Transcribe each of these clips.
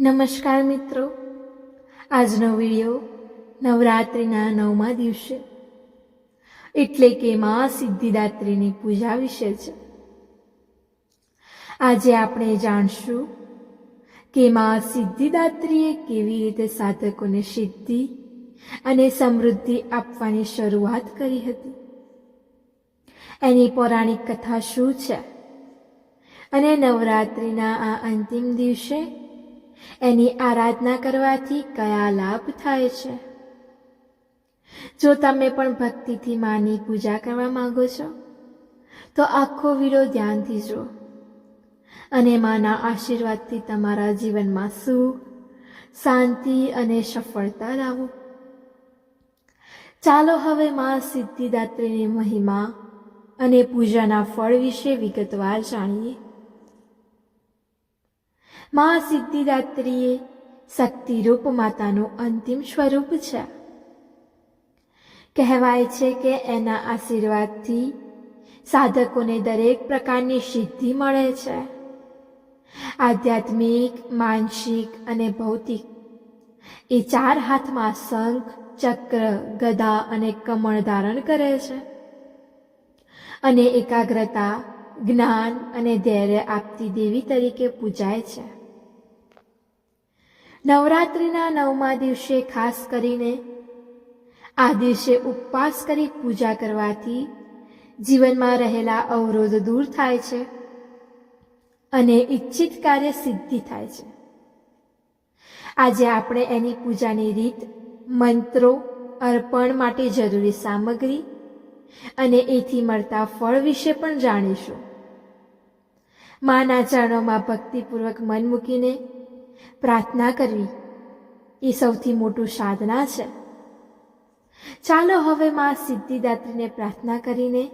નમસ્કાર મિત્રો. આજનો વિડિયો નવરાત્રિના નવમા દિવસે. એટલે કે મા સિદ્ધિદાત્રીની પૂજા વિશે છે. આજે આપણે જાણશું કે મા સિદ્ધિદાત્રીએ કેવી રીતે સાધકોને સિદ્ધિ અને સમૃદ્ધિ આપવાની શરૂઆત કરી હતી. એની પૌરાણિક કથા શું છે? અને નવરાત્રિના આ અંતિમ દિવસે એની આરાધના કરવાથી કયા લાભ થાય છે? જો તમે પણ ભક્તિથી માની પૂજા કરવા માંગો છો, તો આખો વીડિયો ધ્યાનથી જુઓ. અને માના આશીર્વાદથી તમારા જીવનમાં સુખ, શાંતિ અને સફળતા લાવો. ચાલો હવે મા સિદ્ધિદાત્રીની મહિમા અને પૂજાના ફળ વિશે વિગતવાર જાણીએ. મા સિદ્ધિદાત્રીએ શક્તિરૂપ માતાનું અંતિમ સ્વરૂપ છે. કહેવાય છે કે એના આશીર્વાદથી સાધકોને દરેક પ્રકારની સિદ્ધિ મળે છે. આધ્યાત્મિક, માનસિક અને ભૌતિક એ ચાર હાથમાં શંખ, ચક્ર, ગદા અને કમળ ધારણ કરે છે. અને એકાગ્રતા, જ્ઞાન અને ધૈર્ય આપતી દેવી તરીકે પૂજાય છે. નવરાત્રિના નવમા દિવસે ખાસ કરીને, આ દિવસે ઉપવાસ કરી પૂજા કરવાથી જીવનમાં રહેલા અવરોધ દૂર થાય છે અને ઈચ્છિત કાર્ય સિદ્ધિ થાય છે. આજે આપણે એની પૂજાની રીત મંત્રો અર્પણ માટે જરૂરી સામગ્રી અને એથી મળતા ફળ વિશે પણ જાણીશું. માના ચરણોમાં ભક્તિપૂર્વક મન મૂકીને પ્રાર્થના કરવી. એ સૌથી મોટું સાધના છે. ચાલો હવે માં સિદ્ધિદાત્રીને પ્રાર્થના કરીને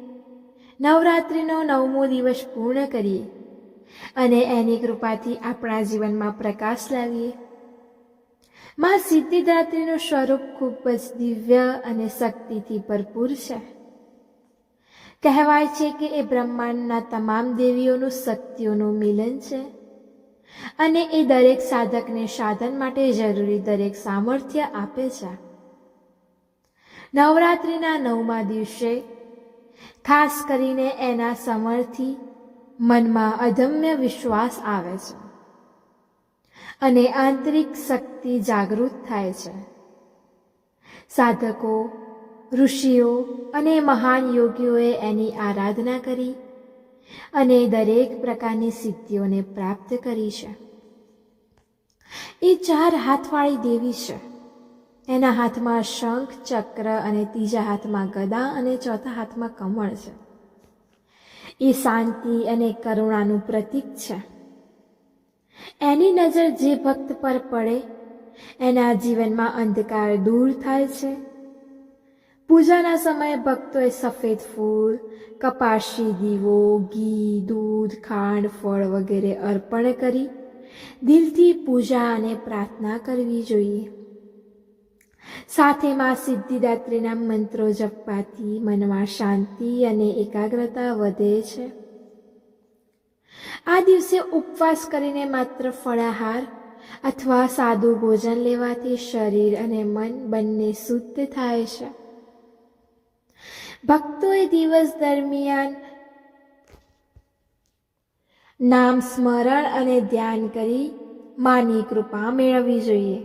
નવરાત્રિનો નવમો દિવસ પૂર્ણ કરીએ અને એની કૃપાથી આપણા જીવનમાં પ્રકાશ લાવીએ. માં સિદ્ધિદાત્રીનું સ્વરૂપ ખૂબ જ દિવ્ય અને શક્તિથી ભરપૂર છે. કહેવાય છે કે એ બ્રહ્માંડના તમામ દેવીઓનું શક્તિઓનું મિલન છે. અને એ દરેક સાધકને સાધન માટે જરૂરી દરેક સામર્થ્ય આપે છે. નવરાત્રિના નવમા દિવસે, ખાસ કરીને એના સમરથી મનમાં અદમ્ય વિશ્વાસ આવે છે અને આંતરિક શક્તિ જાગૃત થાય છે. સાધકો, ઋષિઓ અને મહાન યોગીઓએ એની આરાધના કરી અને દરેક પ્રકારની સિદ્ધિઓને પ્રાપ્ત કરી છે. એ ચાર હાથવાળી દેવી છે. એના હાથમાં શંખ, ચક્ર અને ત્રીજા હાથમાં ગદા અને ચોથા હાથમાં કમળ છે. એ શાંતિ અને કરુણાનું પ્રતીક છે. એની નજર જે ભક્ત પર પડે, એના જીવનમાં અંધકાર દૂર થાય છે. પૂજાના સમયે ભક્તોએ સફેદ ફૂલ, કપાસી, દીવો, ઘી, દૂધ, ખાંડ, ફળ વગેરે અર્પણ કરી દિલથી પૂજા અને પ્રાર્થના કરવી જોઈએ. સાથે માં સિદ્ધિદાત્રીના મંત્રો જપવાથી મનમાં શાંતિ અને એકાગ્રતા વધે છે. આ દિવસે ઉપવાસ કરીને માત્ર ફળાહાર અથવા સાદું ભોજન લેવાથી શરીર અને મન બંને શુદ્ધ થાય છે. ભક્તોએ દિવસ દરમિયાન નામ સ્મરણ અને ધ્યાન કરી માની કૃપા મેળવવી જોઈએ.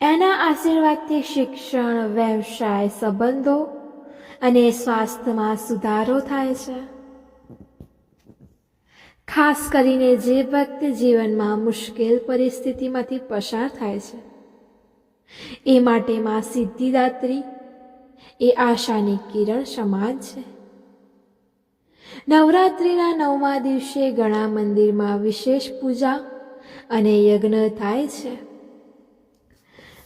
એના આશીર્વાદથી શિક્ષણ, વ્યવસાય, સંબંધો અને સ્વાસ્થ્યમાં સુધારો થાય છે. ખાસ કરીને જે ભક્ત જીવનમાં મુશ્કેલ પરિસ્થિતિમાંથી પસાર થાય છે, એ માટે માં સિદ્ધિદાત્રી એ આશાની કિરણ સમાન છે. નવરાત્રિના નવમા દિવસે ઘણા મંદિરમાં વિશેષ પૂજા અને યજ્ઞ થાય છે.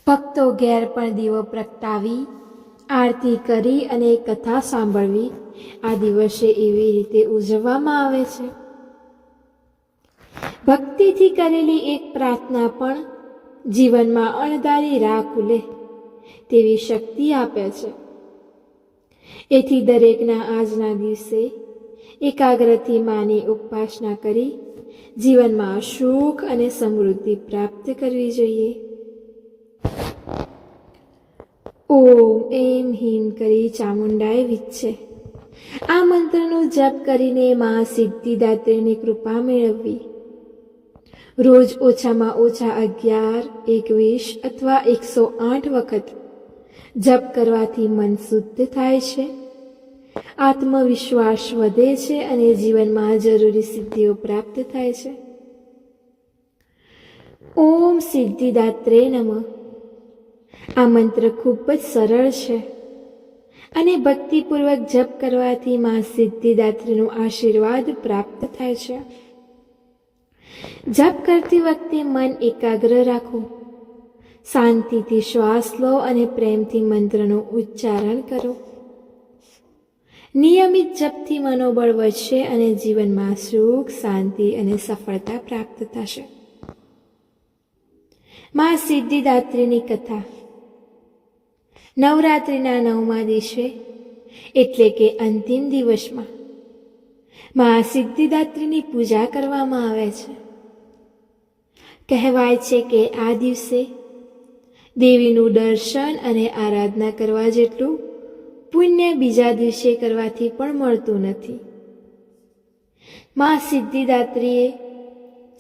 ભક્તો ઘેર પણ દીવો પ્રગટાવી, આરતી કરી અને કથા સાંભળવી આ દિવસે એવી રીતે ઉજવવામાં આવે છે. ભક્તિથી કરેલી એક પ્રાર્થના પણ જીવનમાં અણધારી રાહ ખુલે. તેવી શક્તિ આપે છે. એથી દરેકના આજના દિવસે એકાગ્રથી માની ઉપાસના કરી જીવનમાં સુખ અને સમૃદ્ધિ પ્રાપ્ત કરવી જોઈએ. ઓમ એમ હિમ કરી ચામુંડાએ વિચ્છે. આ મંત્રનો જપ કરીને મા સિદ્ધિદાત્રીની કૃપા મેળવવી. રોજ ઓછામાં ઓછા અગિયાર, એકવીસ અથવા એકસો આઠ વખત જપ કરવાથી મન શુદ્ધ થાય છે. આત્મવિશ્વાસ વધે છે અને જીવનમાં જરૂરી સિદ્ધિઓ પ્રાપ્ત થાય છે. ઓમ સિદ્ધિદાત્રે નમ. આ મંત્ર ખૂબ જ સરળ છે અને ભક્તિપૂર્વક જપ કરવાથી માં સિદ્ધિદાત્રીનો આશીર્વાદ પ્રાપ્ત થાય છે. જપ કરતી વખતે મન એકાગ્ર રાખો. શાંતિથી શ્વાસ લો અને પ્રેમથી મંત્રનું ઉચ્ચારણ કરો. નિયમિત જપથી મનોબળ વધશે અને જીવનમાં સુખ, શાંતિ અને સફળતા પ્રાપ્ત થશે. માં સિદ્ધિદાત્રીની કથા. નવરાત્રિના નવમા દિવસે, એટલે કે અંતિમ દિવસમાં, માં સિદ્ધિદાત્રીની પૂજા કરવામાં આવે છે. કહેવાય છે કે આ દિવસે દેવીનું દર્શન અને આરાધના કરવા જેટલું પુણ્ય બીજા દિવસે કરવાથી પણ મળતું નથી. માં સિદ્ધિદાત્રીએ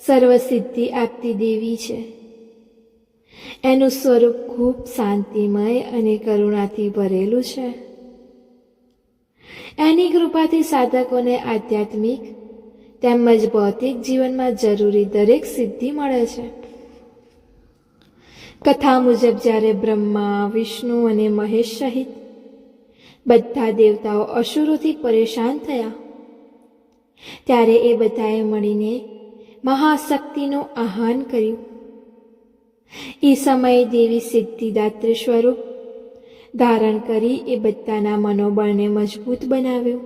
સર્વસિદ્ધિ આપતી દેવી છે. એનું સ્વરૂપ ખૂબ શાંતિમય અને કરુણાથી ભરેલું છે. એની કૃપાથી સાધકોને આધ્યાત્મિક તેમજ ભૌતિક જીવનમાં જરૂરી દરેક સિદ્ધિ મળે છે. કથા મુજબ જ્યારે બ્રહ્મા, વિષ્ણુ અને મહેશ સહિત બધા દેવતાઓ અસુરોથી પરેશાન થયા, ત્યારે એ બધાએ મળીને મહાશક્તિનું આહ્વાન કર્યું. એ સમયે દેવી સિદ્ધિદાત્રી સ્વરૂપ ધારણ કરી એ બધાના મનોબળને મજબૂત બનાવ્યું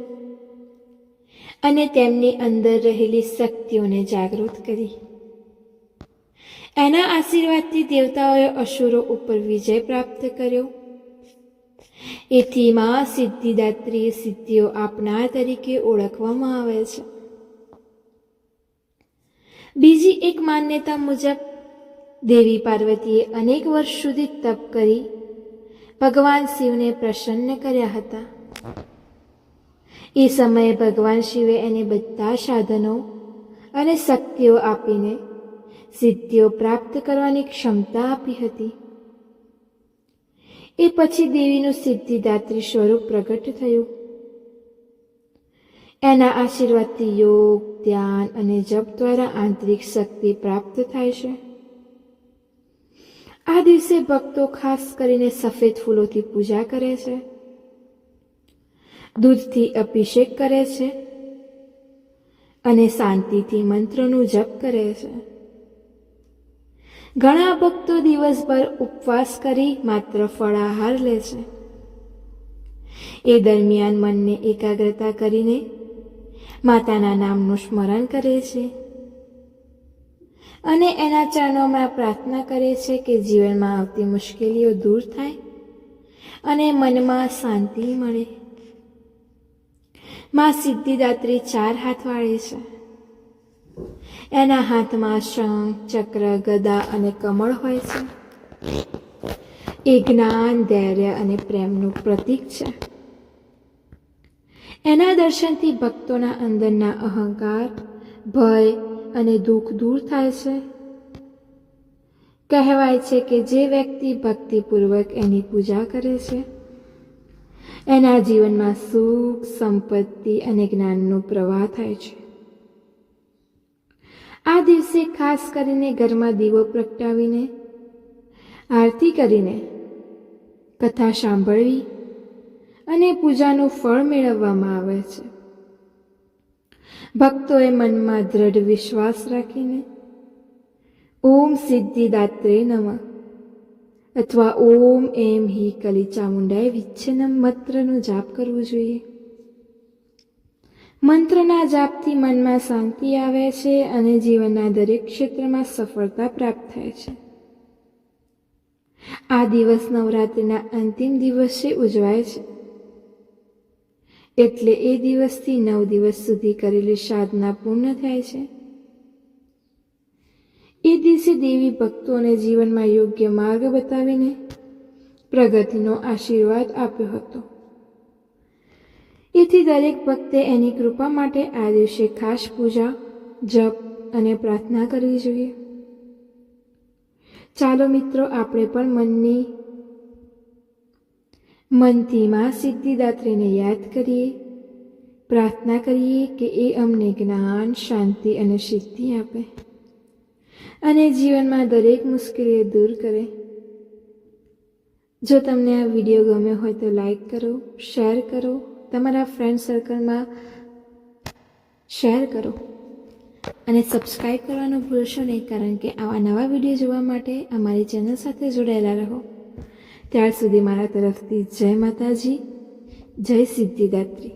અને તેમની અંદર રહેલી શક્તિઓને જાગૃત કરી. એના આશીર્વાદથી દેવતાઓએ અસુરો ઉપર વિજય પ્રાપ્ત કર્યો. એથી માં સિદ્ધિદાત્રી સિદ્ધિઓ આપનાર તરીકે ઓળખવામાં આવે છે. બીજી એક માન્યતા મુજબ, દેવી પાર્વતીએ અનેક વર્ષ સુધી તપ કરી, ભગવાન શિવને પ્રસન્ન કર્યા હતા. એ સમયે ભગવાન શિવે એને બધા સાધનો અને શક્તિઓ આપીને સિદ્ધિઓ પ્રાપ્ત કરવાની ક્ષમતા આપી હતી. એ પછી દેવીનું સિદ્ધિદાત્રી સ્વરૂપ પ્રગટ થયું. એના આશીર્વાદથી યોગ, ધ્યાન અને જપ દ્વારા આંતરિક શક્તિ પ્રાપ્ત થાય છે. આ દિવસે ભક્તો ખાસ કરીને સફેદ ફૂલોથી પૂજા કરે છે. દૂધથી અભિષેક કરે છે. અને શાંતિથી મંત્રનું જપ કરે છે. ઘણા ભક્તો દિવસભર ઉપવાસ કરી માત્ર ફળાહાર લે છે. એ દરમિયાન મનને એકાગ્રતા કરીને માતાના નામનું સ્મરણ કરે છે અને એના ચરણોમાં પ્રાર્થના કરે છે કે જીવનમાં આવતી મુશ્કેલીઓ દૂર થાય અને મનમાં શાંતિ મળે. માં સિદ્ધિદાત્રી ચાર હાથવાળી છે. એના હાથમાં શંખ, ચક્ર, ગદા અને કમળ હોય છે. એ જ્ઞાન, ધૈર્ય અને પ્રેમનું પ્રતીક છે. એના દર્શનથી ભક્તોના અંદરના અહંકાર, ભય અને દુઃખ દૂર થાય છે. કહેવાય છે કે જે વ્યક્તિ ભક્તિપૂર્વક એની પૂજા કરે છે, એના જીવનમાં સુખ, સંપત્તિ અને જ્ઞાનનો પ્રવાહ થાય છે. આ દિવસે ખાસ કરીને ઘરમાં દીવો પ્રગટાવીને, આરતી કરીને, કથા સાંભળવી અને પૂજાનું ફળ મેળવવામાં આવે છે. ભક્તોએ મનમાં દ્રઢ વિશ્વાસ રાખીને, ઓમ સિદ્ધિદાત્રે નમઃ અથવા ઓમ એમ હિ કલી ચામુંડાએ વિચ્છેનમ મંત્રનો જાપ કરવો જોઈએ. મંત્રના જાપથી મનમાં શાંતિ આવે છે અને જીવનના દરેક ક્ષેત્રમાં સફળતા પ્રાપ્ત થાય છે. આ દિવસ નવરાત્રિના અંતિમ દિવસે ઉજવાય છે. એટલે એ દિવસથી નવ દિવસ સુધી કરેલી સાધના પૂર્ણ થાય છે. એ દિવસે દેવી ભક્તોને જીવનમાં યોગ્ય માર્ગ બતાવીને પ્રગતિનો આશીર્વાદ આપ્યો હતો. એથી દરેક ભક્તે એની કૃપા માટે આ દિવસે ખાસ પૂજા, જપ અને પ્રાર્થના કરવી જોઈએ. ચાલો મિત્રો, આપણે પણ મનની, મનથી મા સિદ્ધિદાત્રીને યાદ કરીએ. પ્રાર્થના કરીએ કે એ અમને જ્ઞાન, શાંતિ અને સિદ્ધિ આપે અને જીવનમાં દરેક મુશ્કેલીઓ દૂર કરે. જો તમને આ વીડિયો ગમ્યો હોય તો લાઈક કરો, શેર કરો તમારા ફ્રેન્ડ સર્કલમાં શેર કરો અને સબસ્ક્રાઈબ કરવાનું ભૂલશો નહીં, કારણ કે આવા નવા વીડિયો જોવા માટે અમારી ચેનલ સાથે જોડાયેલા રહો. ત્યાર સુધી મારા તરફથી જય માતાજી, જય સિદ્ધિદાત્રી.